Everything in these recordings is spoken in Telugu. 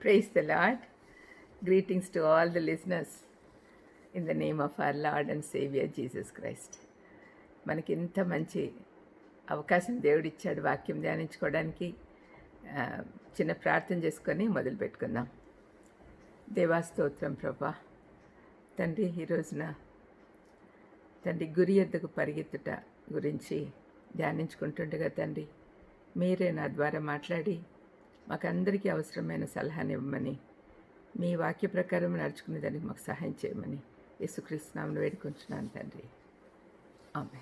Praise the Lord. Greetings to all the listeners in the name of our Lord and Savior Jesus Christ. మనకి ఇంత మంచి అవకాశం దేవుడిచ్చాడు వాక్యం ధ్యానించుకోవడానికి చిన్న ప్రార్థన చేసుకొని మొదలు పెట్టుకుందాం దేవాస్తోత్రం ప్రభా తండ్రి ఈ రోజున తండ్రి గురి ఎద్దకు పరిగెత్తుట గురించి ధ్యానించుకుంటుండగా తండ్రి మీరే నా ద్వారా మాట్లాడి మాకందరికీ అవసరమైన సలహాని ఇవ్వమని మీ వాక్య ప్రకారం నడుచుకునే దానికి మాకు సహాయం చేయమని యేసుక్రీస్తునామను వేడుకుంటున్నాను తండ్రి. ఆమె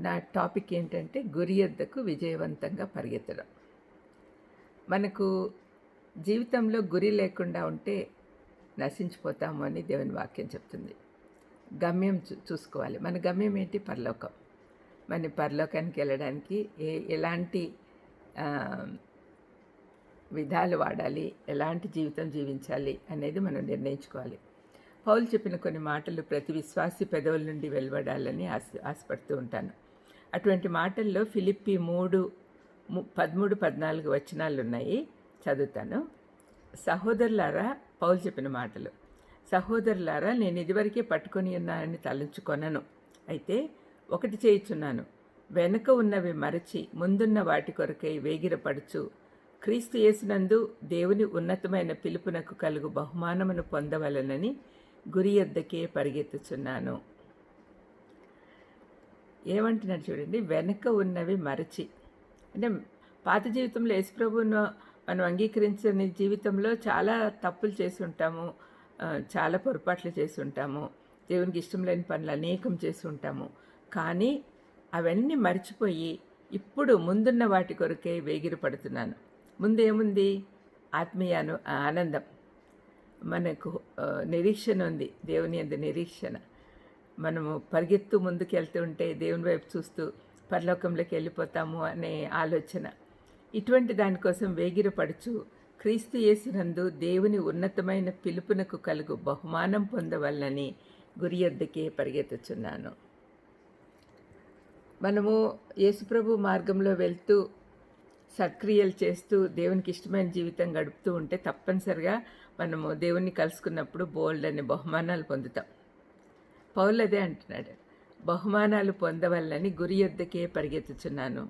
నా టాపిక్ ఏంటంటే గురి ఎద్దకు విజయవంతంగా పరిగెత్తడం. మనకు జీవితంలో గురి లేకుండా ఉంటే నశించిపోతాము అని దేవుని వాక్యం చెప్తుంది. గమ్యం చూ చూసుకోవాలి. మన గమ్యం ఏంటి? పరలోకం. మన పరలోకానికి వెళ్ళడానికి ఏ ఎలాంటి విధాలు వాడాలి ఎలాంటి జీవితం జీవించాలి అనేది మనం నిర్ణయించుకోవాలి. పౌలు చెప్పిన కొన్ని మాటలు ప్రతి విశ్వాసి పెదవుల నుండి వెలువడాలని ఆశ ఆశపడుతూ ఉంటాను. అటువంటి మాటల్లో ఫిలిప్పి మూడు పదమూడు పద్నాలుగు వచనాలు ఉన్నాయి. చదువుతాను. సహోదరులారా పౌలు చెప్పిన మాటలు. సహోదరులారా నేను ఇదివరకే పట్టుకొని ఉన్నానని తలంచుకొనను. అయితే ఒకటి చేయుచున్నాను. వెనుక ఉన్నవి మరచి ముందున్న వాటి కొరకై వేగిరపడుచు క్రీస్తు యేసునందు దేవుని ఉన్నతమైన పిలుపునకు కలుగు బహుమానమును పొందవలనని గురి యొద్దకే పరిగెత్తుచున్నాను. ఏమంటున్నాడు చూడండి వెనక ఉన్నవి మరచి. అంటే పాత జీవితంలో యేసుప్రభును మనం అంగీకరించని జీవితంలో చాలా తప్పులు చేసి ఉంటాము చాలా పొరపాట్లు చేసి ఉంటాము దేవునికి ఇష్టం లేని పనులు అనేకం చేసి ఉంటాము కానీ అవన్నీ మర్చిపోయి ఇప్పుడు ముందున్న వాటి కొరకే వేగిరి పడుతున్నాను ముందేముంది ఆత్మీయను ఆనందం. మనకు నిరీక్షణ ఉంది. దేవుని అందు నిరీక్షణ. మనము పరిగెత్తు ముందుకు వెళ్తూ ఉంటే దేవుని వైపు చూస్తూ పరలోకంలోకి వెళ్ళిపోతాము అనే ఆలోచన. ఇటువంటి దానికోసం వేగిరపడుచు క్రీస్తు యేసునందు దేవుని ఉన్నతమైన పిలుపునకు కలుగు బహుమానం పొందవలనని గురి యొద్దకే పరిగెత్తుచున్నాను. మనము యేసుప్రభు మార్గంలో వెళ్తూ సత్క్రియలు చేస్తూ దేవునికి ఇష్టమైన జీవితం గడుపుతూ ఉంటే తప్పనిసరిగా మనము దేవుణ్ణి కలుసుకున్నప్పుడు బోల్డ్ అనే బహుమానాలు పొందుతాం. పౌలు అదే అంటున్నాడు. బహుమానాలు పొందవల్లని గురి యొద్దకే పరిగెత్తుచున్నాను.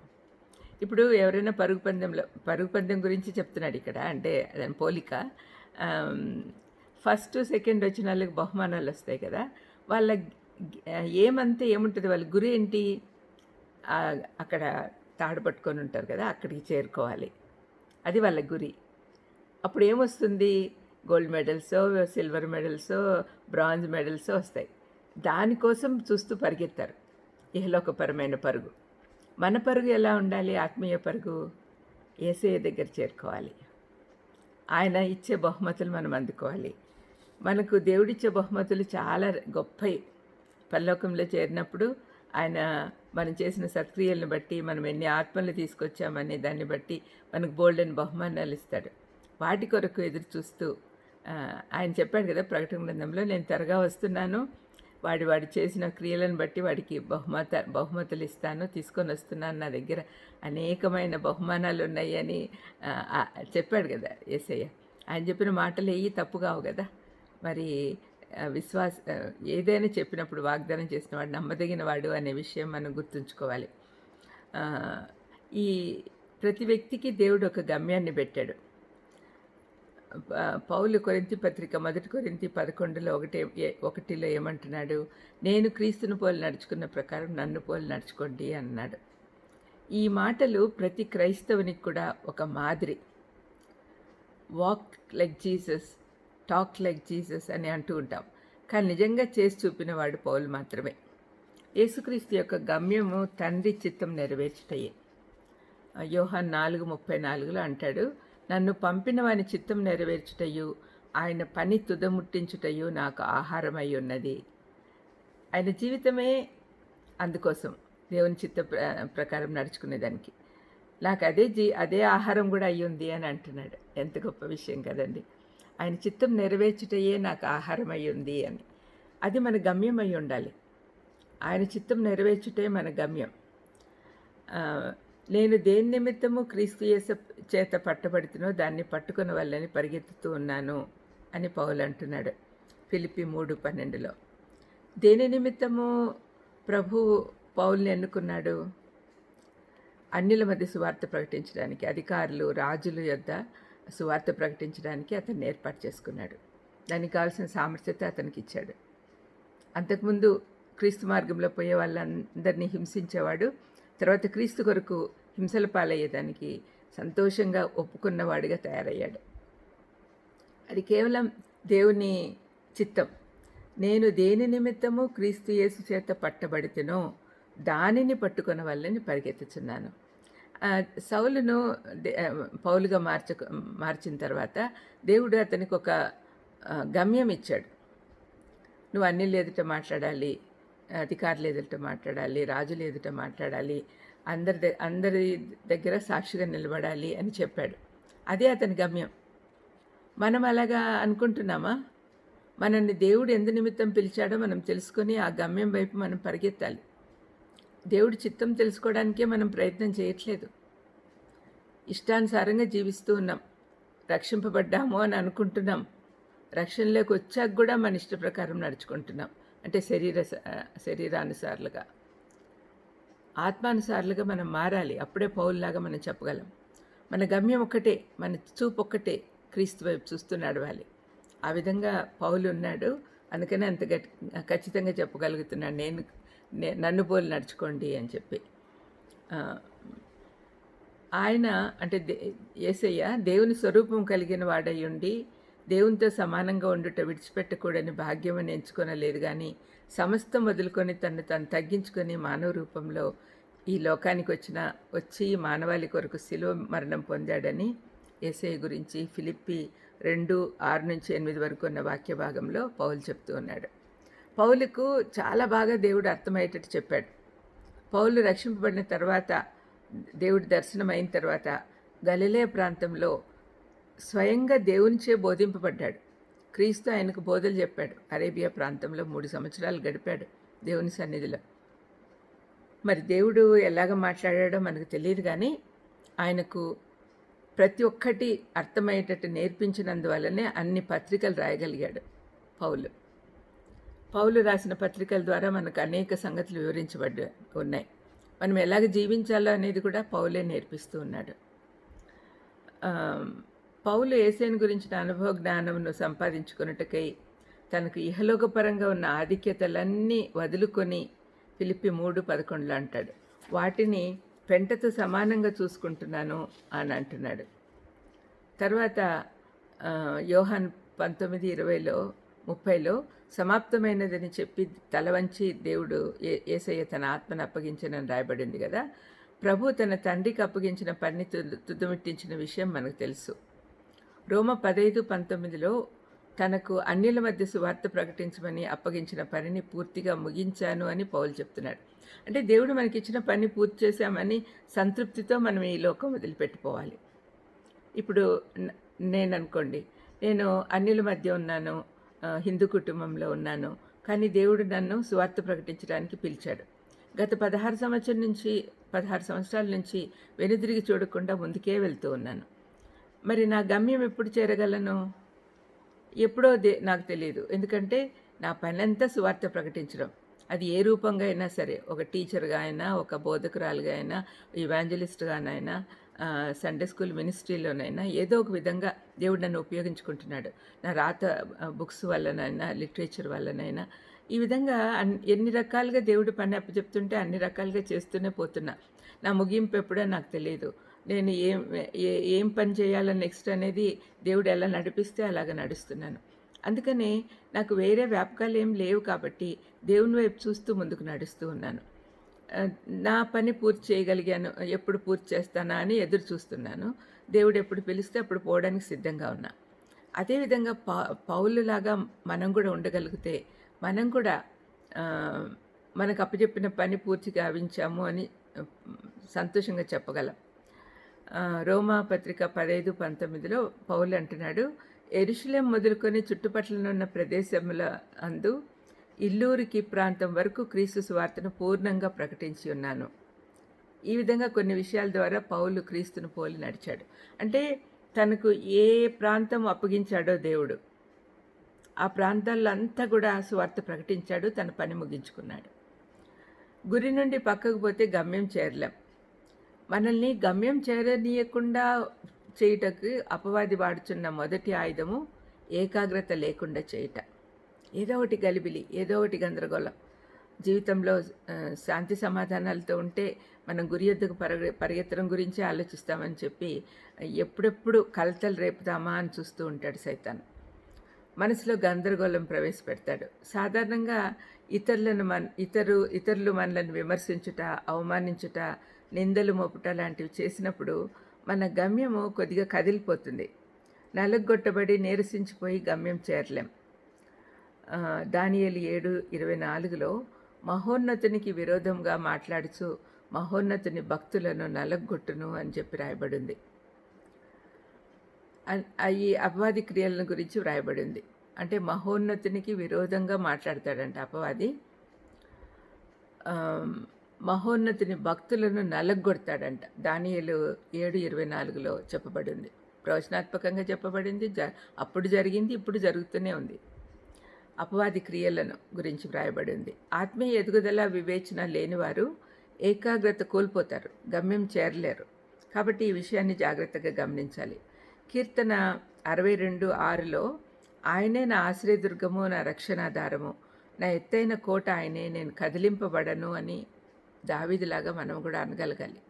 ఇప్పుడు ఎవరైనా పరుగు పందెంలో పరుగు పందెం గురించి చెప్తున్నాడు ఇక్కడ. అంటే దాని పోలిక? ఫస్ట్ సెకండ్ వచ్చిన వాళ్ళకి బహుమానాలు వస్తాయి కదా. వాళ్ళ గి- ఏమంతే ఏముంటుంది? వాళ్ళ గురి ఏంటి? అక్కడ తాడు పట్టుకొని ఉంటారు కదా అక్కడికి చేరుకోవాలి. అది వాళ్ళ గురి. అప్పుడు ఏమొస్తుంది? గోల్డ్ మెడల్సో సిల్వర్ మెడల్సో బ్రాంజ్ మెడల్సో వస్తాయి. దానికోసం చూస్తూ పరిగెత్తారు. ఇహలోకపరమైన పరుగు. మన పరుగు ఎలా ఉండాలి? ఆత్మీయ పరుగు? ఏసయ్య దగ్గర చేరుకోవాలి. ఆయన ఇచ్చే బహుమతులు మనం అందుకోవాలి. మనకు దేవుడిచ్చే బహుమతులు చాలా గొప్పవి పరలోకంలో చేరినప్పుడు ఆయన మనం చేసిన సత్క్రియలను బట్టి మనం ఎన్ని ఆత్మలు తీసుకొచ్చామనే దాన్ని బట్టి మనకు బోల్డెన్ బహుమానాలు ఇస్తాడు. వాటి కొరకు ఎదురు చూస్తూ ఆయన చెప్పాడు కదా ప్రకటన గ్రంథంలో నేను త్వరగా వస్తున్నాను. వాడి వాడు చేసిన క్రియలను బట్టి వాడికి బహుమత బహుమతులు ఇస్తాను. తీసుకొని వస్తున్నాను నా దగ్గర. అనేకమైన బహుమానాలు ఉన్నాయి అని చెప్పాడు కదా ఏసయ్య. ఆయన చెప్పిన మాటలు ఏవి తప్పు కావు కదా. మరి విశ్వాస ఏదైనా చెప్పినప్పుడు వాగ్దానం చేసిన వాడు నమ్మదగిన వాడు అనే విషయం మనం గుర్తుంచుకోవాలి. ఈ ప్రతి వ్యక్తికి దేవుడు ఒక గమ్యాన్ని పెట్టాడు. పౌలు కొరింతి పత్రిక మొదటి కొరింతి పదకొండులో ఒకటి ఒకటిలో ఏమంటున్నాడు? నేను క్రీస్తును పోలి నడుచుకున్న ప్రకారం నన్ను పోలి నడుచుకోండి అన్నాడు. ఈ మాటలు ప్రతి క్రైస్తవునికి కూడా ఒక మాదిరి. Walk like Jesus talk like Jesus అని అంటూ ఉంటాం. కానీ నిజంగా చేసి చూపినవాడు పౌలు మాత్రమే. యేసుక్రీస్తు యొక్క గమ్యము తండ్రి చిత్తం నెరవేర్చుటయే. యోహాన్ నాలుగు ముప్పై నాలుగులో అంటాడు నన్ను పంపిన వాని చిత్తం నెరవేర్చుటయు ఆయన పని తుదముట్టించుటయు నాకు ఆహారమై ఉన్నది. ఆయన జీవితమే అందుకోసం దేవుని చిత్త ప్రకారం నడుచుకునేదానికి నాకు అదే జీ అదే ఆహారం కూడా అయ్యి ఉంది అని అంటున్నాడు. ఎంత గొప్ప విషయం కదండి. ఆయన చిత్తం నెరవేర్చుటయే నాకు ఆహారం ఉంది అని. అది మన గమ్యం అయి ఉండాలి. ఆయన చిత్తం నెరవేర్చుటే మన గమ్యం. నేను దేని నిమిత్తము క్రీస్తు యేసు చేత పట్టబడుతునో దాన్ని పట్టుకుని వాళ్ళని పరిగెత్తుతూ ఉన్నాను అని పౌలు అంటున్నాడు ఫిలిపి మూడు పన్నెండులో. దేని నిమిత్తము ప్రభు పౌల్ని ఎన్నుకున్నాడు? అన్యుల మధ్య సువార్త ప్రకటించడానికి. అధికారులు రాజుల యొద్ద సువార్త ప్రకటించడానికి అతన్ని ఏర్పాటు చేసుకున్నాడు. దానికి కావాల్సిన సామర్థ్యత అతనికి ఇచ్చాడు. అంతకుముందు క్రీస్తు మార్గంలో పోయే వాళ్ళందరినీ హింసించేవాడు తర్వాత క్రీస్తు కొరకు హింసల పాలయ్యేదానికి సంతోషంగా ఒప్పుకున్నవాడిగా తయారయ్యాడు. అది కేవలం దేవుని చిత్తం. నేను దేని నిమిత్తము క్రీస్తు యేసు చేత పట్టబడితేనో దానిని పట్టుకున్న వాళ్ళని పరిగెత్తుచున్నాను. సౌలును పౌలుగా మార్చ మార్చిన తర్వాత దేవుడు అతనికి ఒక గమ్యం ఇచ్చాడు. నువ్వు అన్నిళ్ళు ఎదుట మాట్లాడాలి అధికారులు ఎదుట మాట్లాడాలి రాజులు ఎదుట మాట్లాడాలి అందరి అందరి దగ్గర సాక్షిగా నిలబడాలి అని చెప్పాడు. అదే అతని గమ్యం. మనం అలాగా అనుకుంటున్నామా? మనల్ని దేవుడు ఎందు నిమిత్తం పిలిచాడో మనం తెలుసుకొని ఆ గమ్యం వైపు మనం పరిగెత్తాలి. దేవుడి చిత్తం తెలుసుకోవడానికే మనం ప్రయత్నం చేయట్లేదు. ఇష్టానుసారంగా జీవిస్తూ ఉన్నాం. రక్షింపబడ్డాము అని అనుకుంటున్నాం. రక్షణలోకి వచ్చాక కూడా మన ఇష్ట ప్రకారం నడుచుకుంటున్నాం. అంటే శరీర శరీరానుసారులుగా. ఆత్మానుసారులుగా మనం మారాలి. అప్పుడే పౌల్లాగా మనం చెప్పగలం. మన గమ్యం ఒక్కటే మన చూపు ఒక్కటే క్రీస్తు వైపు చూస్తూ నడవాలి. ఆ విధంగా పౌలు ఉన్నాడు. అందుకనే అంత గట్టి ఖచ్చితంగా చెప్పగలుగుతున్నాడు నేను నన్ను పోలి నడుచుకోండి అని చెప్పి. ఆయన అంటే దే ఏసయ్య దేవుని స్వరూపం కలిగిన వాడై ఉండి దేవునితో సమానంగా ఉండుట విడిచిపెట్టకూడని భాగ్యం అని ఎంచుకొనలేదు కానీ సమస్తం వదులుకొని తను తను తగ్గించుకొని మానవ రూపంలో ఈ లోకానికి వచ్చిన వచ్చి మానవాళి కొరకు శిలువ మరణం పొందాడని ఏసయ్య గురించి ఫిలిప్పి రెండు ఆరు నుంచి ఎనిమిది వరకు ఉన్న వాక్య భాగంలో పౌలు చెప్తూ ఉన్నాడు. పౌలుకు చాలా బాగా దేవుడు అర్థమయ్యేటట్టు చెప్పాడు. పౌలు రక్షింపబడిన తర్వాత దేవుడి దర్శనం అయిన తర్వాత గలిలే ప్రాంతంలో స్వయంగా దేవునిచే బోధింపబడ్డాడు. క్రీస్తు ఆయనకు బోధలు చెప్పాడు. అరేబియా ప్రాంతంలో మూడు సంవత్సరాలు గడిపాడు దేవుని సన్నిధిలో. మరి దేవుడు ఎలాగ మాట్లాడాడో మనకు తెలియదు కానీ ఆయనకు ప్రతి ఒక్కటి అర్థమయ్యేటట్టు నేర్పించినందువల్లనే అన్ని పత్రికలు రాయగలిగాడు పౌలు. పౌలు రాసిన పత్రికల ద్వారా మనకు అనేక సంగతులు వివరించబడ్డ ఉన్నాయి. మనం ఎలాగ జీవించాలో అనేది కూడా పౌలే నేర్పిస్తూ ఉన్నాడు. పౌలు ఏసేను గురించిన అనుభవ జ్ఞానమును సంపాదించుకున్నట్టుకై తనకు ఇహలోకపరంగా ఉన్న ఆధిక్యతలన్నీ వదులుకొని పిలిపి మూడు పదకొండులో అంటాడు వాటిని పెంటతో సమానంగా చూసుకుంటున్నాను అని అంటున్నాడు. తర్వాత యోహాన్ పంతొమ్మిది ఇరవైలో ముప్పైలో సమాప్తమైనదని చెప్పి తలవంచి దేవుడు ఏ ఏసయ్య తన ఆత్మను అప్పగించనని రాయబడింది కదా. ప్రభు తన తండ్రికి అప్పగించిన పని తుద తుదమిట్టించిన విషయం మనకు తెలుసు. రోమ పదైదు పంతొమ్మిదిలో తనకు అన్యుల మధ్య సువార్త ప్రకటించమని అప్పగించిన పనిని పూర్తిగా ముగించాను అని పౌలు చెప్తున్నాడు. అంటే దేవుడు మనకిచ్చిన పని పూర్తి చేశామని సంతృప్తితో మనం ఈ లోకం వదిలిపెట్టుకోవాలి. ఇప్పుడు నేను అనుకోండి నేను అన్యుల మధ్య ఉన్నాను హిందూ కుటుంబంలో ఉన్నాను. కానీ దేవుడు నన్ను సువార్త ప్రకటించడానికి పిలిచాడు. గత పదహారు సంవత్సరం నుంచి పదహారు సంవత్సరాల నుంచి వెనుదిరిగి చూడకుండా ముందుకే వెళ్తూ ఉన్నాను. మరి నా గమ్యం ఎప్పుడు చేరగలను? ఎప్పుడో దే నాకు తెలియదు ఎందుకంటే నా పనంతా సువార్త ప్రకటించడం. అది ఏ రూపంగా అయినా సరే ఒక టీచర్గా అయినా ఒక బోధకురాలుగా అయినా ఇవాంజలిస్ట్గానైనా సండే స్కూల్ మినిస్ట్రీలోనైనా ఏదో ఒక విధంగా దేవుడు నన్ను ఉపయోగించుకుంటున్నాడు. నా రాత బుక్స్ వల్లనైనా లిటరేచర్ వల్లనైనా ఈ విధంగా ఎన్ని రకాలుగా దేవుడు పని అప్పచెప్తుంటే అన్ని రకాలుగా చేస్తూనే పోతున్నా. నా ముగింపు ఎప్పుడో నాకు తెలియదు నేను ఏం ఏం పని చేయాలని నెక్స్ట్ అనేది దేవుడు ఎలా నడిపిస్తే అలాగ నడుస్తున్నాను. అందుకనే నాకు వేరే వ్యాపకాలు ఏం లేవు కాబట్టి దేవుని వైపు చూస్తూ ముందుకు నడుస్తూ ఉన్నాను. నా పని పూర్తి చేయగలిగాను ఎప్పుడు పూర్తి చేస్తానా అని ఎదురు చూస్తున్నాను. దేవుడు ఎప్పుడు పిలిస్తే అప్పుడు పోవడానికి సిద్ధంగా ఉన్నా. అదేవిధంగా పా పౌలులాగా మనం కూడా ఉండగలిగితే మనం కూడా మనకు అప్పచెప్పిన పని పూర్తి గావించాము అని సంతోషంగా చెప్పగలం. రోమా పత్రిక పదైదు పంతొమ్మిదిలో పౌలు అంటున్నాడు ఎరుషులేం మొదలుకొని చుట్టుపక్కలనున్న ప్రదేశముల అందు ఇల్లూరికి ప్రాంతం వరకు క్రీస్తు సువార్తను పూర్ణంగా ప్రకటించి ఉన్నాను. ఈ విధంగా కొన్ని విషయాల ద్వారా పౌలు క్రీస్తును పోలి నడిచాడు. అంటే తనకు ఏ ప్రాంతం అప్పగించాడో దేవుడు. ఆ ప్రాంతాల్లో అంతా కూడా సువార్త ప్రకటించాడు తన పని ముగించుకున్నాడు. గురి నుండి పక్కకు పోతే గమ్యం చేరలేం. మనల్ని గమ్యం చేరనీయకుండా చేయుటకు అపవాది వాడుచున్న మొదటి ఆయుధము ఏకాగ్రత లేకుండా చేయుట. ఏదో ఒకటి గలిబిలి ఏదో ఒకటి గందరగోళం. జీవితంలో శాంతి సమాధానాలతో ఉంటే మనం గురి యొద్దకు పరిగె పరిగెత్తడం గురించి ఆలోచిస్తామని చెప్పి ఎప్పుడెప్పుడు కలతలు రేపుతామా అని చూస్తూ ఉంటాడు సైతాన్. మనసులో గందరగోళం ప్రవేశపెడతాడు. సాధారణంగా ఇతరులను మన ఇతరు ఇతరులు మనలను విమర్శించుట అవమానించుట నిందలు మోపుట లాంటివి చేసినప్పుడు మన గమ్యము కొద్దిగా కదిలిపోతుంది. నలగొట్టబడి నీరసించిపోయి గమ్యం చేరలేం. దానియలు ఏడు ఇరవై నాలుగులో మహోన్నతునికి విరోధంగా మాట్లాడుచు మహోన్నతుని భక్తులను నలగొట్టును అని చెప్పి రాయబడింది. ఈ అపవాది క్రియలను గురించి వ్రాయబడింది. అంటే మహోన్నతునికి విరోధంగా మాట్లాడతాడంట అపవాది. మహోన్నతిని మహోన్నతుని భక్తులను నలగొడతాడంట. దానియలు ఏడు ఇరవై నాలుగులో చెప్పబడింది. ప్రవచనాత్మకంగా చెప్పబడింది. జ అప్పుడు జరిగింది ఇప్పుడు జరుగుతూనే ఉంది. అపవాది క్రియలను గురించి వ్రాయబడింది. ఆత్మీయ ఎదుగుదల వివేచన లేనివారు ఏకాగ్రత కోల్పోతారు గమ్యం చేరలేరు. కాబట్టి ఈ విషయాన్ని జాగ్రత్తగా గమనించాలి. కీర్తన అరవై రెండు ఆరులో ఆయనే నా ఆశ్రయదుర్గము నా రక్షణాధారము. నా ఎత్తైన కోట ఆయనే నేను కదిలింపబడను అని దావీదులాగా మనం కూడా అనగలగాలి.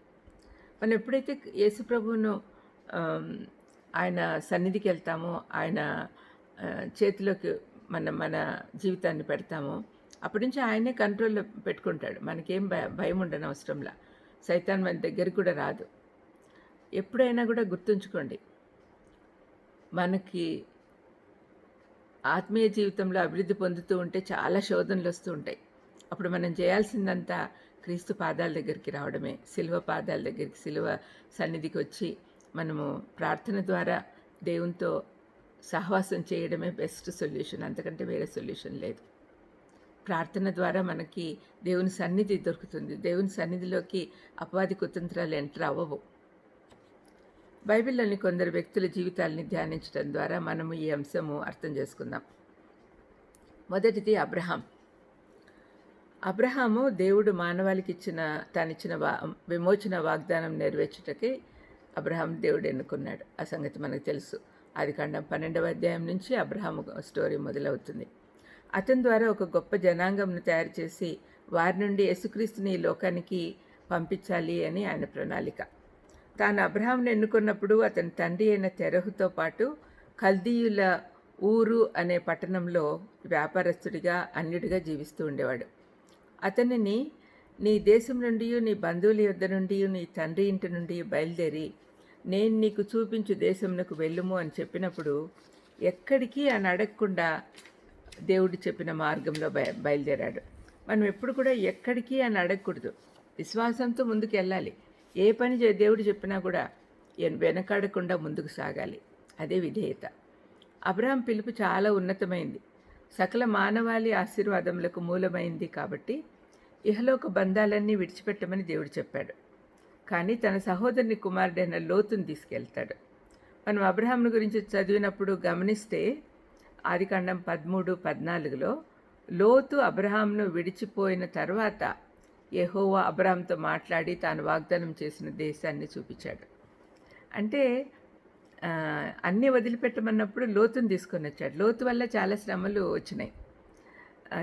మనం ఎప్పుడైతే యేసుప్రభువును ఆయన సన్నిధికి వెళ్తామో ఆయన చేతిలోకి మన మన జీవితాన్ని పెడతామో. అప్పటి నుంచి ఆయనే కంట్రోల్లో పెట్టుకుంటాడు. మనకేం భయ భయం ఉండని అవసరంలా. సైతాన్ మన దగ్గరికి కూడా రాదు. ఎప్పుడైనా కూడా గుర్తుంచుకోండి. మనకి ఆత్మీయ జీవితంలో అభివృద్ధి పొందుతూ ఉంటే చాలా శోధనలు వస్తూ ఉంటాయి. అప్పుడు మనం చేయాల్సిందంతా క్రీస్తు పాదాల దగ్గరికి రావడమే. సిలువ పాదాల దగ్గరికి సిలువ సన్నిధికి వచ్చి మనము ప్రార్థన ద్వారా దేవునితో సహవాసం చేయడమే బెస్ట్ సొల్యూషన్. అంతకంటే వేరే సొల్యూషన్ లేదు. ప్రార్థన ద్వారా మనకి దేవుని సన్నిధి దొరుకుతుంది. దేవుని సన్నిధిలోకి అపవాది కుతంత్రాలు ఎంటర్ అవ్వవు. బైబిల్లోని కొందరు వ్యక్తుల జీవితాలని ధ్యానించడం ద్వారా మనము ఈ అంశము అర్థం చేసుకుందాం. మొదటిది అబ్రహాం. అబ్రహాము దేవుడు మానవాళికి ఇచ్చిన తానిచ్చిన వా విమోచన వాగ్దానం నెరవేర్చుటకి అబ్రహాం దేవుడు ఎన్నుకున్నాడు. ఆ సంగతి మనకు తెలుసు. ఆది కాండం పన్నెండవ అధ్యాయం నుంచి అబ్రహాము స్టోరీ మొదలవుతుంది. అతని ద్వారా ఒక గొప్ప జనాంగంను తయారు చేసి వారి నుండి యేసుక్రీస్తుని ఈ లోకానికి పంపించాలి అని ఆయన ప్రణాళిక. తాను అబ్రహాంను ఎన్నుకున్నప్పుడు అతని తండ్రి అయిన తెరహుతో పాటు కల్దీయుల ఊరు అనే పట్టణంలో వ్యాపారస్తుడిగా అన్యుడిగా జీవిస్తూ ఉండేవాడు. అతనిని నీ దేశం నుండి నీ బంధువుల యొద్ద నుండి నీ తండ్రి ఇంటి నుండి బయలుదేరి నేను నీకు చూపించు దేశంలోకి వెళ్ళుము అని చెప్పినప్పుడు ఎక్కడికి అని అడగకుండా దేవుడు చెప్పిన మార్గంలో బయ బయలుదేరాడు. మనం ఎప్పుడు కూడా ఎక్కడికి అని అడగకూడదు. విశ్వాసంతో ముందుకు వెళ్ళాలి. ఏ పని చే- దేవుడు చెప్పినా కూడా వెనకాడకుండా ముందుకు సాగాలి. అదే విధేయత. అబ్రహాం పిలుపు చాలా ఉన్నతమైంది. సకల మానవాళి ఆశీర్వాదములకు మూలమైంది కాబట్టి ఇహలోక బంధాలన్నీ విడిచిపెట్టమని దేవుడు చెప్పాడు. కానీ తన సహోదరుని కుమారుడైన లోతుని తీసుకెళ్తాడు. మనం అబ్రహాంను గురించి చదివినప్పుడు గమనిస్తే ఆదికాండం పదమూడు పద్నాలుగులో లోతు అబ్రహాంను విడిచిపోయిన తర్వాత యహోవా అబ్రహాంతో మాట్లాడి తాను వాగ్దానం చేసిన దేశాన్ని చూపించాడు. అంటే అన్నీ వదిలిపెట్టమన్నప్పుడు లోతుని తీసుకొని వచ్చాడు. లోతు వల్ల చాలా శ్రమలు వచ్చినాయి.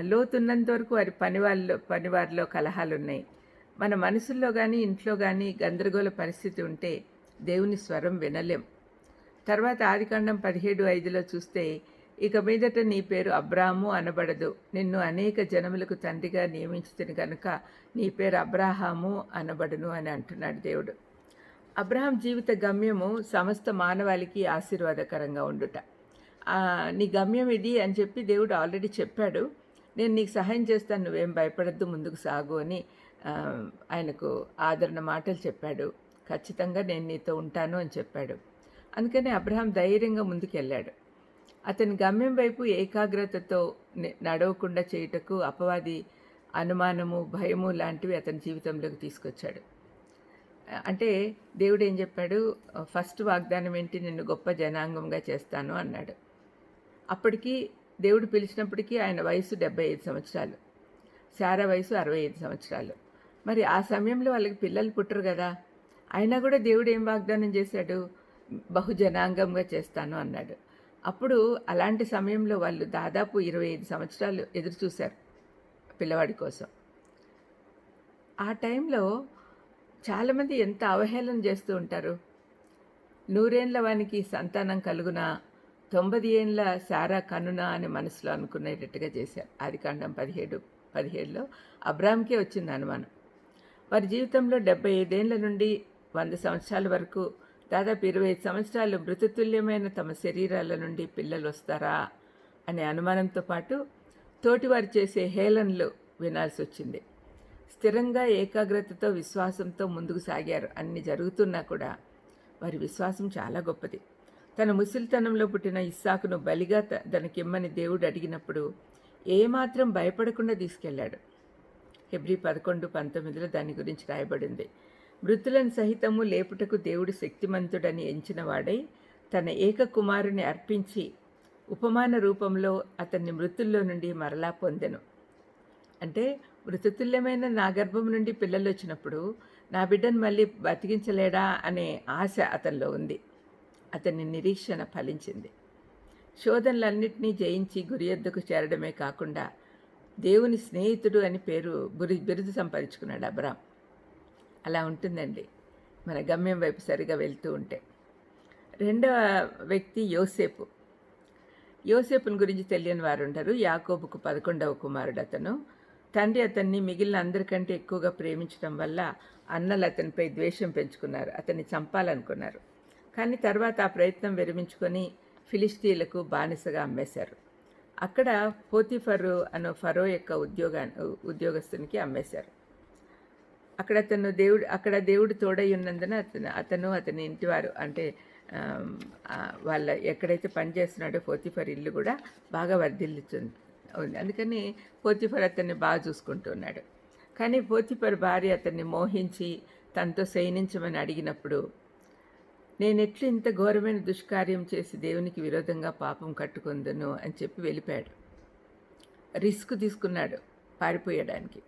లోతున్నంత లోతు వరకు వారి పనివాళ్ళు పనివారిలో కలహాలు ఉన్నాయి మన మనసుల్లో కానీ ఇంట్లో కానీ గందరగోళ పరిస్థితి ఉంటే దేవుని స్వరం వినలేం. తర్వాత ఆదికాండం పదిహేడు ఐదులో చూస్తే ఇక మీదట నీ పేరు అబ్రాహము అనబడదు. నిన్ను అనేక జనములకు తండ్రిగా నియమించుతుంది కనుక నీ పేరు అబ్రాహాము అనబడును అని అంటున్నాడు దేవుడు. అబ్రహాం జీవిత గమ్యము సమస్త మానవాళికి ఆశీర్వాదకరంగా ఉండుట. నీ గమ్యం ఇది అని చెప్పి దేవుడు ఆల్రెడీ చెప్పాడు. నేను నీకు సహాయం చేస్తాను నువ్వేం భయపడద్దు ముందుకు సాగు అని ఆయనకు ఆదరణ మాటలు చెప్పాడు. ఖచ్చితంగా నేను నీతో ఉంటాను అని చెప్పాడు. అందుకని అబ్రహాం ధైర్యంగా ముందుకెళ్ళాడు. అతని గమ్యం వైపు ఏకాగ్రతతో నడవకుండా చేయుటకు అపవాది అనుమానము భయము లాంటివి అతని జీవితంలోకి తీసుకొచ్చాడు. అంటే దేవుడు ఏం చెప్పాడు? ఫస్ట్ వాగ్దానం ఏంటి? నిన్ను గొప్ప జనాంగంగా చేస్తాను అన్నాడు. అప్పటికి దేవుడు పిలిచినప్పటికీ ఆయన వయసు డెబ్బై ఐదు సంవత్సరాలు. శారా వయసు అరవై ఐదు సంవత్సరాలు. మరి ఆ సమయంలో వాళ్ళకి పిల్లలు పుట్టరు కదా. అయినా కూడా దేవుడు ఏం వాగ్దానం చేశాడు? బహుజనాంగంగా చేస్తాను అన్నాడు. అప్పుడు అలాంటి సమయంలో వాళ్ళు దాదాపు ఇరవై ఐదు సంవత్సరాలు ఎదురు చూశారు పిల్లవాడి కోసం. ఆ టైంలో చాలామంది ఎంత అవహేళన చేస్తూ ఉంటారు? నూరేండ్ల వానికి సంతానం కలుగునా? తొంభై ఏండ్ల సారా కనునా అని మనసులో అనుకునేటట్టుగా చేశారు. ఆది కాండం పదిహేడు పదిహేడులో అబ్రామ్కే వచ్చింది అనుమానం. వారి జీవితంలో డెబ్బై ఐదేళ్ళ నుండి వంద సంవత్సరాల వరకు దాదాపు ఇరవై ఐదు సంవత్సరాలు మృతతుల్యమైన తమ శరీరాల నుండి పిల్లలు వస్తారా అనే అనుమానంతో పాటు తోటివారు చేసే హేళనలు వినాల్సి వచ్చింది. స్థిరంగా ఏకాగ్రతతో విశ్వాసంతో ముందుకు సాగారు. అన్ని జరుగుతున్నా కూడా వారి విశ్వాసం చాలా గొప్పది. తన ముసిలితనంలో పుట్టిన ఇస్సాకును బలిగా తనకిమ్మని దేవుడు అడిగినప్పుడు ఏమాత్రం భయపడకుండా తీసుకెళ్ళాడు. హెబ్రి పదకొండు పంతొమ్మిదిలో దాని గురించి రాయబడింది. మృతులను సహితము లేపుటకు దేవుడు శక్తిమంతుడని ఎంచినవాడై తన ఏక కుమారుని అర్పించి ఉపమాన రూపంలో అతన్ని మృతుల్లో నుండి మరలా పొందెను. అంటే మృతతుల్యమైన నా గర్భం నుండి పిల్లలు వచ్చినప్పుడు నా బిడ్డను మళ్ళీ బతికించలేడా అనే ఆశ అతనిలో ఉంది. అతని నిరీక్షణ ఫలించింది. శోధనలన్నింటినీ జయించి గురియద్దుకు చేరడమే కాకుండా దేవుని స్నేహితుడు అని పేరు బురి బిరుదు సంపాదించుకున్నాడు అబ్రామ్ అలా ఉంటుందండి. మన గమ్యం వైపు సరిగా వెళ్తూ ఉంటే. రెండవ వ్యక్తి యోసేపు. యోసేపుని గురించి తెలియని వారు ఉంటారు. యాకోబుకు పదకొండవ కుమారుడు అతను. తండ్రి అతన్ని మిగిలిన అందరికంటే ఎక్కువగా ప్రేమించడం వల్ల అన్నలు అతనిపై ద్వేషం పెంచుకున్నారు. అతన్ని చంపాలనుకున్నారు. కానీ తర్వాత ఆ ప్రయత్నం విరమించుకొని ఫిలిస్తీన్లకు బానిసగా అమ్మేశారు. అక్కడ పోతిఫరు అను ఫరో యొక్క ఉద్యోగా ఉద్యోగస్తునికి అమ్మేశారు. అక్కడ అతను దేవుడు అక్కడ దేవుడు తోడై ఉన్నందున అతను అతను అతని ఇంటివారు అంటే వాళ్ళ ఎక్కడైతే పని చేస్తున్నాడో పోతిఫర్ ఇల్లు కూడా బాగా వర్ధిల్లుతుంది. ఉంది అందుకని పోతిఫర్ అతన్ని బాగా చూసుకుంటున్నాడు కానీ పోతిఫర్ భార్య అతన్ని మోహించి తనతో శయనించమని అడిగినప్పుడు నేనెట్లు ఇంత ఘోరమైన దుష్కార్యం చేసి దేవునికి విరోధంగా పాపం కట్టుకుందును అని చెప్పి వెళ్ళిపోయాడు. రిస్క్ తీసుకున్నాడు పారిపోయడానికి.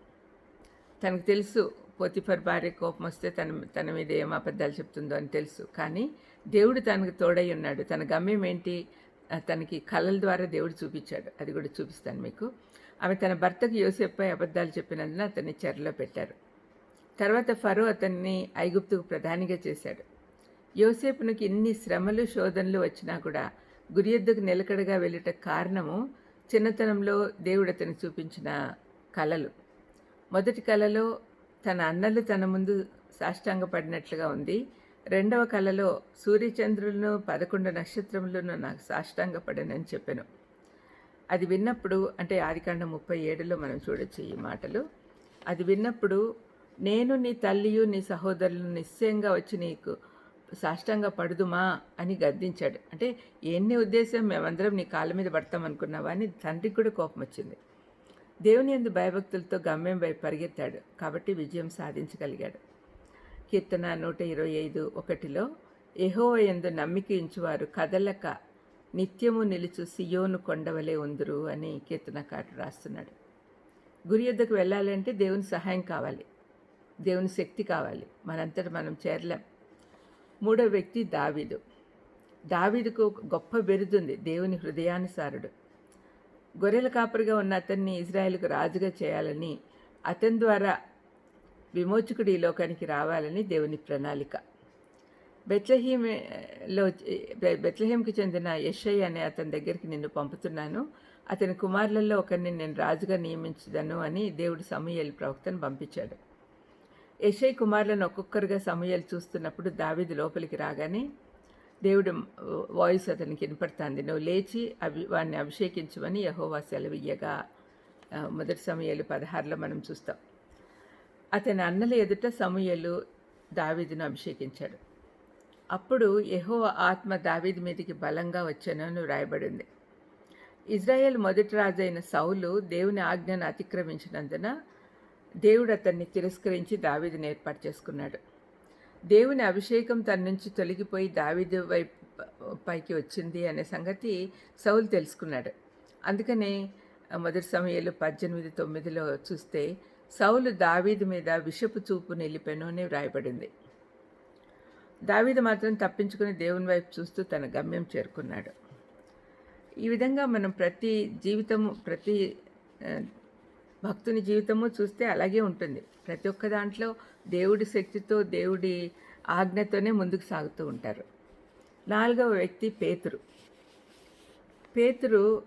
తనకు తెలుసు పోతిఫర్ భార్య కోపం వస్తే తన తన మీద ఏం అబద్ధాలు చెప్తుందో అని తెలుసు. కానీ దేవుడు తనకు తోడై ఉన్నాడు. తన గమ్యం ఏంటి? తనకి కళల ద్వారా దేవుడు చూపించాడు. అది కూడా చూపిస్తాను మీకు. ఆమె తన భర్తకు యోసేపై అబద్ధాలు చెప్పినందున అతన్ని చెరలో పెట్టారు. తర్వాత ఫరో అతన్ని ఐగుప్తుకు ప్రధానిగా చేశాడు. యోసేపునికి ఇన్ని శ్రమలు శోధనలు వచ్చినా కూడా గురియద్దుకు నిలకడగా వెళ్ళట కారణము చిన్నతనంలో దేవుడు అతను చూపించిన కళలు. మొదటి కళలో తన అన్నలు తన ముందు సాష్టాంగపడినట్లుగా ఉంది. రెండవ కళలో సూర్యచంద్రులను పదకొండు నక్షత్రములను నాకు సాష్టాంగపడనని చెప్పాను. అది విన్నప్పుడు అంటే ఆదికాండ ముప్పై ఏడులో మనం చూడొచ్చు ఈ మాటలు. అది విన్నప్పుడు నేను నీ తల్లియు నీ సహోదరులు నిశ్చయంగా వచ్చి నీకు సాష్టంగా పడుదుమా అని గద్దించాడు. అంటే ఎన్ని ఉద్దేశం? మేమందరం నీ కాళ్ళ మీద పడతాం అనుకున్నావా అని తండ్రికి కూడా కోపం వచ్చింది. దేవుని ఎందు భయభక్తులతో గమ్యం వైపు పరిగెత్తాడు. కాబట్టి విజయం సాధించగలిగాడు. కీర్తన నూట ఇరవై ఐదు ఒకటిలో ఎహో ఎందు నమ్మిక ఇంచువారు కదలక నిత్యము నిలుచు సియోను కొండవలే ఉందురు అని కీర్తనకారుడు రాస్తున్నాడు. గురి యొద్దకు వెళ్ళాలంటే దేవుని సహాయం కావాలి. దేవుని శక్తి కావాలి. మనంతట మనం చేరలేం. మూడో వ్యక్తి దావీదు. దావీదుకు గొప్ప బిరుదుంది. దేవుని హృదయానుసారుడు. గొర్రెల కాపరిగా ఉన్న అతన్ని ఇజ్రాయెల్కు రాజుగా చేయాలని అతని ద్వారా విమోచకుడు ఈ లోకానికి రావాలని దేవుని ప్రణాళిక. బెత్లహీంలో బెత్లహీంకి చెందిన యషయ్ అనే అతని దగ్గరికి నిన్ను పంపుతున్నాను. అతని కుమారులలో ఒకరిని నేను రాజుగా నియమించదను అని దేవుడు సమూహలు ప్రవక్తను పంపించాడు. యశయ్ కుమార్లను ఒక్కొక్కరుగా సమయాలు చూస్తున్నప్పుడు దావిది లోపలికి రాగానే దేవుడు వాయిస్ అతనికి వినపడుతుంది. నువ్వు లేచి అభి వాడిని అభిషేకించమని యహోవా సెలవియ్యగా మొదటి సమయాలు పదహారులో మనం చూస్తాం. అతని అన్నల ఎదుట సమయలు దావీదును అభిషేకించాడు. అప్పుడు యహో ఆత్మ దావీది మీదకి బలంగా వచ్చానని రాయబడింది ఇజ్రాయెల్ మొదటి రాజైన సౌలు దేవుని ఆజ్ఞను అతిక్రమించినందున దేవుడు అతన్ని తిరస్కరించి దావీదిని ఏర్పాటు చేసుకున్నాడు. దేవుని అభిషేకం తన నుంచి తొలగిపోయి దావీదు వైపు పైకి వచ్చింది అనే సంగతి సౌలు తెలుసుకున్నాడు. అందుకనే మొదటి సమయాలు పద్దెనిమిది తొమ్మిదిలో చూస్తే సౌలు దావీదు మీద విషపు చూపు నిలిపెను అని వ్రాయబడింది. దావీదు మాత్రం తప్పించుకుని దేవుని వైపు చూస్తూ తన గమ్యం చేరుకున్నాడు. ఈ విధంగా మనం ప్రతి జీవితము ప్రతి భక్తుని జీవితము చూస్తే అలాగే ఉంటుంది. ప్రతి ఒక్క దాంట్లో దేవుడి శక్తితో దేవుడి ఆజ్ఞతోనే ముందుకు సాగుతూ ఉంటారు. నాలుగవ వ్యక్తి పేతురు. పేతురు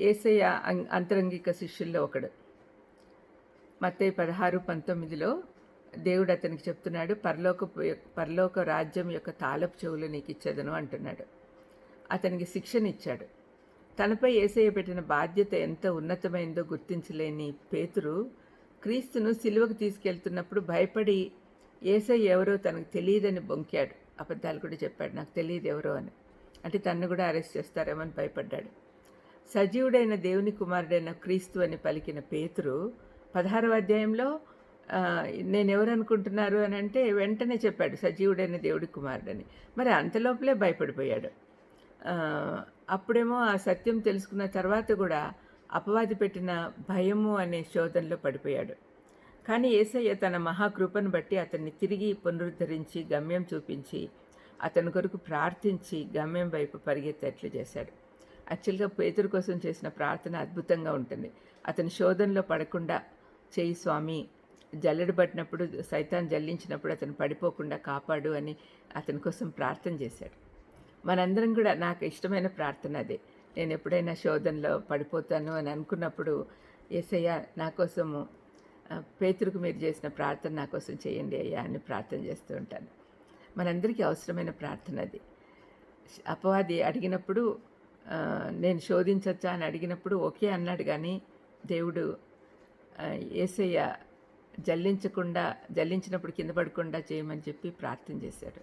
ఏసయ్య అం- అంతరంగిక శిష్యుల్లో ఒకడు. మత్తయ్య పదహారు పంతొమ్మిదిలో దేవుడు అతనికి చెప్తున్నాడు పరలోక పరలోక రాజ్యం యొక్క తాళపు చెవులు నీకు ఇచ్చేదను అంటున్నాడు. అతనికి శిక్షణ ఇచ్చాడు తనపై ఏసయ్య పెట్టిన బాధ్యత ఎంత ఉన్నతమైందో గుర్తించలేని పేతురు క్రీస్తును సిలువకు తీసుకెళ్తున్నప్పుడు భయపడి ఏసయ్య ఎవరో తనకు తెలియదని బొంకాడు. అబద్ధాలు కూడా చెప్పాడు. నాకు తెలియదు ఎవరో అని. అంటే తన్ను కూడా అరెస్ట్ చేస్తారేమో అని భయపడ్డాడు. సజీవుడైన దేవుని కుమారుడైన క్రీస్తు అని పలికిన పేతురు పదహారవ అధ్యాయంలో నేను ఎవరనుకుంటున్నారు? అని అంటే వెంటనే చెప్పాడు సజీవుడైన దేవుడి కుమారుడని. మరి అంతలోపలే భయపడిపోయాడు. అప్పుడేమో ఆ సత్యం తెలుసుకున్న తర్వాత కూడా అపవాది పెట్టిన భయము అనే శోధనలో పడిపోయాడు. కానీ ఏసయ్య తన మహాకృపను బట్టి అతన్ని తిరిగి పునరుద్ధరించి గమ్యం చూపించి అతని కొరకు ప్రార్థించి గమ్యం వైపు పరిగెత్తేట్లు చేశాడు. యాక్చువల్గా పేతురు కోసం చేసిన ప్రార్థన అద్భుతంగా ఉంటుంది. అతని శోధనలో పడకుండా చేయి స్వామి జల్లెడు పట్టినప్పుడు సైతాన్ జల్లించినప్పుడు అతను పడిపోకుండా కాపాడు అని అతని కోసం ప్రార్థన చేశాడు. మనందరం కూడా నాకు ఇష్టమైన ప్రార్థన అదే. నేను ఎప్పుడైనా శోధనలో పడిపోతాను అని అనుకున్నప్పుడు ఏసయ్య నా కోసము పేతురుకు మీరు చేసిన ప్రార్థన నా కోసం చేయండి అయ్యా అని ప్రార్థన చేస్తూ ఉంటాను. మనందరికీ అవసరమైన ప్రార్థన అది. అపవాది అడిగినప్పుడు నేను శోధించచ్చా అని అడిగినప్పుడు ఓకే అన్నాడు కానీ దేవుడు ఏసయ్య జల్లించకుండా జల్లించినప్పుడు కింద పడకుండా చేయమని చెప్పి ప్రార్థన చేశాడు.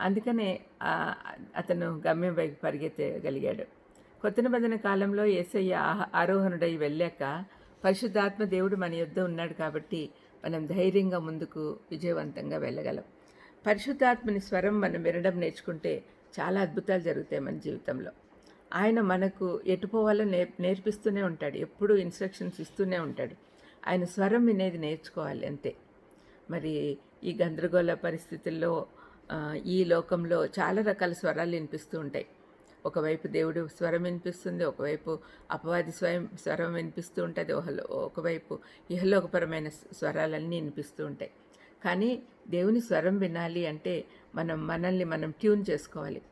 అందుకనే అతను గమ్యం వైపు పరిగెత్తగలిగాడు. కొత్త నిబంధన కాలంలో ఏసయ్య ఆరోహణుడై వెళ్ళాక పరిశుద్ధాత్మ దేవుడు మన యుద్ధ ఉన్నాడు కాబట్టి మనం ధైర్యంగా ముందుకు విజయవంతంగా వెళ్ళగలం. పరిశుద్ధాత్మని స్వరం మనం వినడం నేర్చుకుంటే చాలా అద్భుతాలు జరుగుతాయి మన జీవితంలో. ఆయన మనకు ఎటుపోవాలో నేర్ నేర్పిస్తూనే ఉంటాడు. ఎప్పుడూ ఇన్స్ట్రక్షన్స్ ఇస్తూనే ఉంటాడు. ఆయన స్వరం వినేది నేర్చుకోవాలి అంతే. మరి ఈ గందరగోళ పరిస్థితుల్లో ఈ లోకంలో చాలా రకాల స్వరాలు వినిపిస్తూ ఉంటాయి. ఒకవైపు దేవుడు స్వరం వినిపిస్తుంది ఒకవైపు అపవాది స్వయం స్వరం వినిపిస్తూ ఉంటుంది ఒకలో ఒకవైపు ఇహలోకపరమైన స్వరాలన్నీ వినిపిస్తూ ఉంటాయి. కానీ దేవుని స్వరం వినాలి అంటే మనం మనల్ని మనం ట్యూన్ చేసుకోవాలి.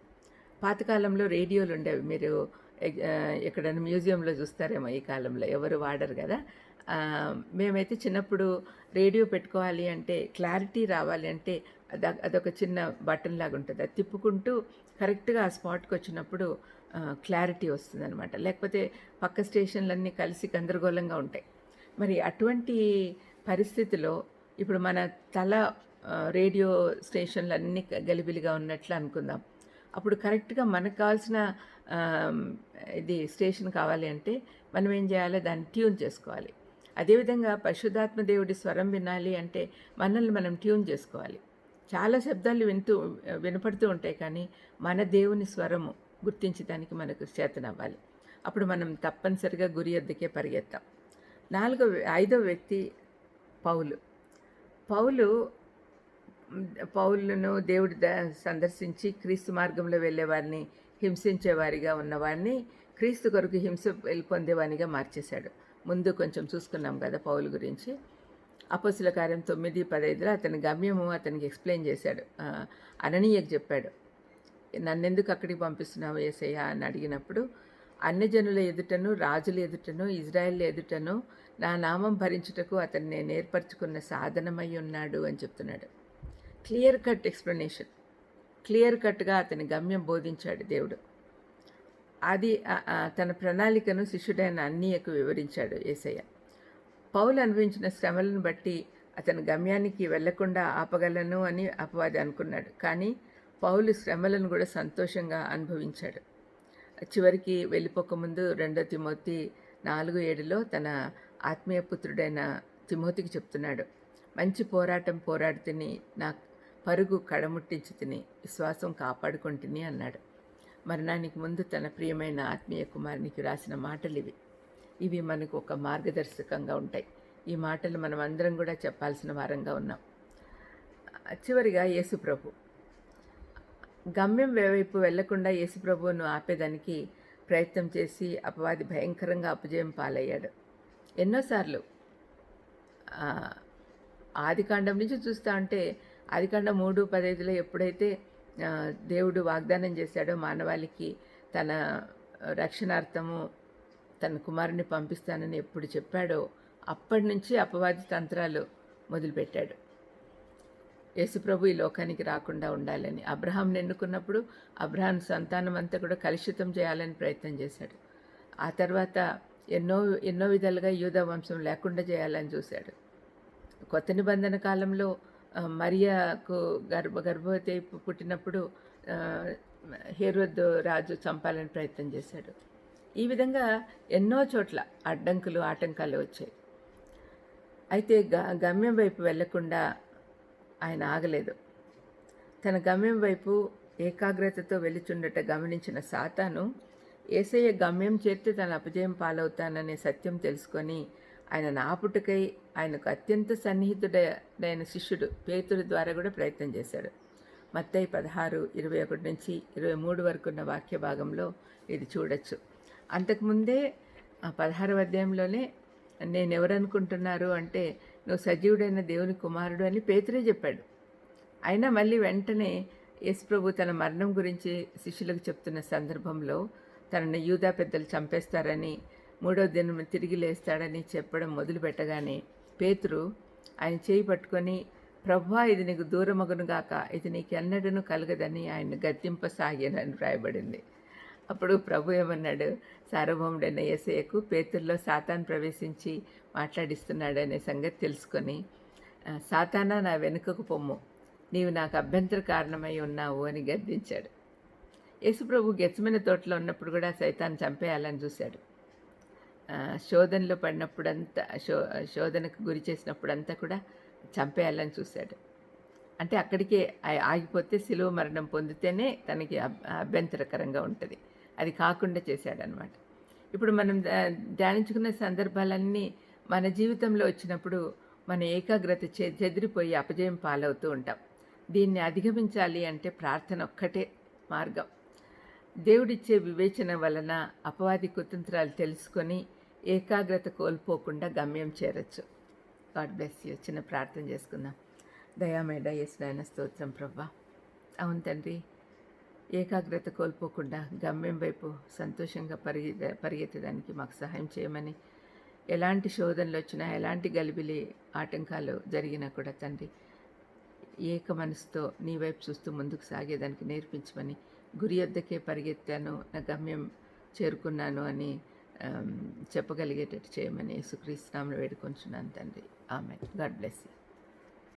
పాతకాలంలో రేడియోలు ఉండేవి. మీరు ఎక్కడైనా మ్యూజియంలో చూస్తారేమో ఈ కాలంలో ఎవరు వాడరు కదా? మేమైతే చిన్నప్పుడు రేడియో పెట్టుకోవాలి అంటే క్లారిటీ రావాలి అంటే అదొక చిన్న బటన్ లాగా ఉంటుంది అది తిప్పుకుంటూ కరెక్ట్గా ఆ స్పాట్కి వచ్చినప్పుడు క్లారిటీ వస్తుంది అనమాట లేకపోతే పక్క స్టేషన్లన్నీ కలిసి గందరగోళంగా ఉంటాయి. మరి అటువంటి పరిస్థితిలో ఇప్పుడు మన తల రేడియో స్టేషన్లన్నీ గలిబిలిగా ఉన్నట్లు అనుకుందాం. అప్పుడు కరెక్ట్గా మనకు కావాల్సిన ఇది స్టేషన్ కావాలి అంటే మనం ఏం చేయాలి? దాన్ని ట్యూన్ చేసుకోవాలి. అదేవిధంగా పరిశుద్ధాత్మ దేవుడి స్వరం వినాలి అంటే మనల్ని మనం ట్యూన్ చేసుకోవాలి. చాలా శబ్దాలు వింటూ వినపడుతూ ఉంటాయి కానీ మన దేవుని స్వరము గుర్తించడానికి మనకు చేతనవ్వాలి అప్పుడు మనం తప్పనిసరిగా గురి ఎద్దకే పరిగెత్తాం. నాలుగో ఐదో వ్యక్తి పౌలు. పౌలు పౌలును దేవుడి ద సందర్శించి క్రీస్తు మార్గంలో వెళ్ళేవారిని హింసించేవారిగా ఉన్నవారిని క్రీస్తు కొరకు హింస పొందేవానిగా మార్చేశాడు. ముందు కొంచెం చూసుకున్నాం కదా పౌలు గురించి. అపోసుల కార్యం తొమ్మిది పదైదులో అతని గమ్యము అతనికి ఎక్స్ప్లెయిన్ చేశాడు. అననీయకు చెప్పాడు నన్నెందుకు అక్కడికి పంపిస్తున్నావు ఏసయ్య? అని అడిగినప్పుడు అన్యజనుల ఎదుటను రాజుల ఎదుటను ఇజ్రాయెల్ ఎదుటను నా నామం భరించుటకు అతన్ని నేను ఏర్పరచుకున్న సాధనమై ఉన్నాడు అని చెప్తున్నాడు. Clear cut explanation. క్లియర్ కట్గా అతని గమ్యం బోధించాడు దేవుడు. అది తన ప్రణాళికను శిష్యుడైన అన్నయ్యకు వివరించాడు ఏసయ్య. పౌలు అనుభవించిన శ్రమలను బట్టి అతని గమ్యానికి వెళ్ళకుండా ఆపగలను అని అపవాది అనుకున్నాడు. కానీ పౌలు శ్రమలను కూడా సంతోషంగా అనుభవించాడు. చివరికి వెళ్ళిపోకముందు రెండో తిమోతి నాలుగు ఏడులో తన ఆత్మీయ పుత్రుడైన తిమోతికి చెప్తున్నాడు. మంచి పోరాటం పోరాడుతుని నా పరుగు కడముట్టించి తిని విశ్వాసం కాపాడుకుంటుని అన్నాడు. మరణానికి ముందు తన ప్రియమైన ఆత్మీయ కుమారునికి రాసిన మాటలు ఇవి. ఇవి మనకు ఒక మార్గదర్శకంగా ఉంటాయి. ఈ మాటలు మనం అందరం కూడా చెప్పాల్సిన వారంగా ఉన్నాం. చివరిగా యేసుప్రభు గమ్యం వైపు వెళ్ళకుండా యేసుప్రభువును ఆపేదానికి ప్రయత్నం చేసి అపవాది భయంకరంగా అపజయం పాలయ్యాడు. ఎన్నోసార్లు ఆదికాండం నుంచి చూస్తా అంటే ఆదికాండం మూడు పదైదులో ఎప్పుడైతే దేవుడు వాగ్దానం చేశాడో మానవాళికి తన రక్షణార్థము తన కుమారుని పంపిస్తానని ఎప్పుడు చెప్పాడో అప్పటి నుంచి అపవాది తంత్రాలు మొదలుపెట్టాడు. యేసుప్రభు ఈ లోకానికి రాకుండా ఉండాలని అబ్రహాం ఎన్నుకున్నప్పుడు అబ్రహాం సంతానం అంతా కూడా కలుషితం చేయాలని ప్రయత్నం చేశాడు. ఆ తర్వాత ఎన్నో ఎన్నో విధాలుగా యూద వంశం లేకుండా చేయాలని చూశాడు. కొత్త నిబంధన కాలంలో మరియాకు గర్భ గర్భవతి పుట్టినప్పుడు హేరోద్ రాజు చంపాలని ప్రయత్నం చేశాడు. ఈ విధంగా ఎన్నో చోట్ల అడ్డంకులు ఆటంకాలు వచ్చాయి. అయితే గ గమ్యం వైపు వెళ్ళకుండా ఆయన ఆగలేదు. తన గమ్యం వైపు ఏకాగ్రతతో వెలుచుండట గమనించిన సాతాను ఏసయ్య గమ్యం చేరితే తన అపజయం పాలవుతాననే సత్యం తెలుసుకొని ఆయన నాపుటికై ఆయనకు అత్యంత సన్నిహితుడైన శిష్యుడు పేతుడి ద్వారా కూడా ప్రయత్నం చేశాడు. మత్తయి పదహారు ఇరవై ఒకటి నుంచి ఇరవై మూడు వరకు ఉన్న వాక్య భాగంలో ఇది చూడొచ్చు. అంతకుముందే పదహారవ అధ్యాయంలోనే నేను ఎవరనుకుంటున్నారు అంటే నువ్వు సజీవుడైన దేవుని కుమారుడు అని పేతురే చెప్పాడు. అయినా మళ్ళీ వెంటనే ప్రభు తన మరణం గురించి శిష్యులకు చెప్తున్న సందర్భంలో తనని యూదా పెద్దలు చంపేస్తారని మూడో దినం తిరిగి లేస్తాడని చెప్పడం మొదలుపెట్టగానే పేతురు ఆయన చేయి పట్టుకొని ప్రభా ఇది నీకు దూరమగునుగాక ఇది నీకు ఎన్నడను కలగదని ఆయన గద్దింపసాగానని వ్రాయబడింది. అప్పుడు ప్రభు ఏమన్నాడు? సార్వభౌముడైన ఏసయ్యకు పేతుల్లో సాతాన్ ప్రవేశించి మాట్లాడిస్తున్నాడనే సంగతి తెలుసుకొని సాతానా నా వెనుకకు పొమ్ము. నీవు నాకు అభ్యంతర కారణమై ఉన్నావు అని గద్దించాడు. యేసుప్రభు గెచ్చమైన తోటలో ఉన్నప్పుడు కూడా సైతాన్ని చంపేయాలని చూశాడు. శోధనలో పడినప్పుడంతా శో శోధనకు గురి చేసినప్పుడంతా కూడా చంపేయాలని చూశాడు. అంటే అక్కడికే ఆగిపోతే సిలువ మరణం పొందితేనే తనకి అభ్యంతరకరంగా ఉంటుంది. అది కాకుండా చేశాడనమాట. ఇప్పుడు మనం ధ్యానించుకున్న సందర్భాలన్నీ మన జీవితంలో వచ్చినప్పుడు మన ఏకాగ్రత చే చెదిరిపోయి అపజయం పాలవుతూ ఉంటాం. దీన్ని అధిగమించాలి అంటే ప్రార్థన ఒక్కటే మార్గం. దేవుడిచ్చే వివేచన వలన అపవాది కుతంత్రాలు తెలుసుకొని ఏకాగ్రత కోల్పోకుండా గమ్యం చేరచ్చు. God bless you. చిన్న ప్రార్థన చేసుకుందాం. దయామేడ ఎస్ స్తోత్రం ప్రవ్వా. అవును తండ్రి ఏకాగ్రత కోల్పోకుండా గమ్యం వైపు సంతోషంగా పరిగె పరిగెత్తడానికి మాకు సహాయం చేయమని ఎలాంటి శోధనలు వచ్చినా ఎలాంటి గలిబిలి ఆటంకాలు జరిగినా కూడా తండ్రి ఏక మనసుతో నీ వైపు చూస్తూ ముందుకు సాగేదానికి నేర్పించమని గురి వద్దకే పరిగెత్తాను నా గమ్యం చేరుకున్నాను అని చెప్పగలిగేటట్టు చేయమని సుక్రీస్తునామను వేడుకొంచున్నాను తండ్రి. ఆమె గాడ్ బ్లెస్ యూ.